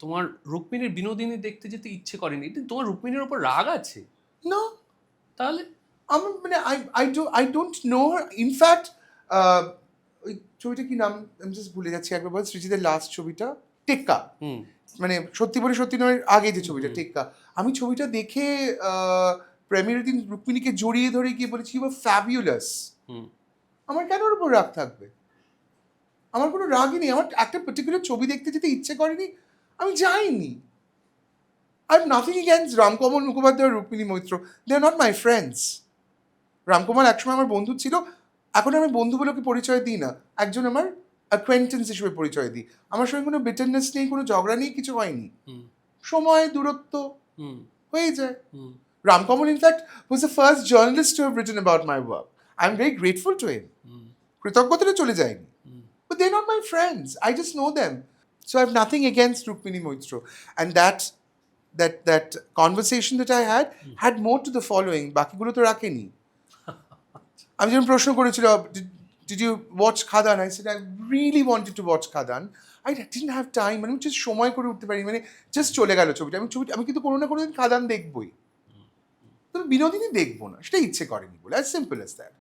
তোমার রুক্মিণীর বিনোদিনী দেখতে যেতে ইচ্ছে করেনি। তোমার রুক্মিণীর ওপর রাগ আছে? না তাহলে? আমার মানে I I do I don't know in fact ওই ছবিটা কি নাম? আমি জাস্ট ভুলে যাচ্ছি একবার বল। সৃজিতের লাস্ট ছবিটা টেক্কা। মানে সত্যি বলে সত্যি নয় আগে যে ছবিটা টেক্কা। আমি ছবিটা দেখে প্রেমের দিন রুক্মিণীকে জড়িয়ে ধরে গিয়ে বলেছি ইউ ফ্যাবিউলাস আমার কেন ওর উপর রাগ থাকবে? আমার কোনো রাগই নেই। আমার একটা পার্টিকুলার ছবি দেখতে যেতে ইচ্ছে করেনি। আমি যাইনি। I am nothing against Ramkamal Mukhopadhyay Rukmini Maitra they are not my friends Ramkumar একসময় আমার বন্ধু ছিল। এখন আমি বন্ধু বলে ওকে পরিচয় দিই না। একজন আমার অ্যাকোয়েন্টেন্স হিসেবে পরিচয় দিই। আমার সঙ্গে কোনো বিটারনেস নেই কোনো ঝগড়া নেই কিছু হয়নি। সময় দূরত্ব হুম। হয়ে যায়। Ramkamal in fact in fact, first journalist to have written about my work. I'm very grateful to him. হুম। কৃতজ্ঞতাটা চলে যায়নি। But they're not my friends. I just know them. So I have nothing against Rukmini Moitro. And that that that conversation that I had had more to the following. বাকিগুলো তো রাখেনি। আমি যখন প্রশ্ন করেছিল did you watch Khadaan I said I really wanted to watch Khadaan I didn't have time মানে আমি just সময় করে উঠতে পারি মানে জাস্ট চলে গেল ছবিটা। আমি ছবিটা আমি কিন্তু কোনো না কোনো দিন খাদান দেখবই। তবে বিনোদিনী দেখব না। সেটা ইচ্ছে করেনি বলে। As simple as that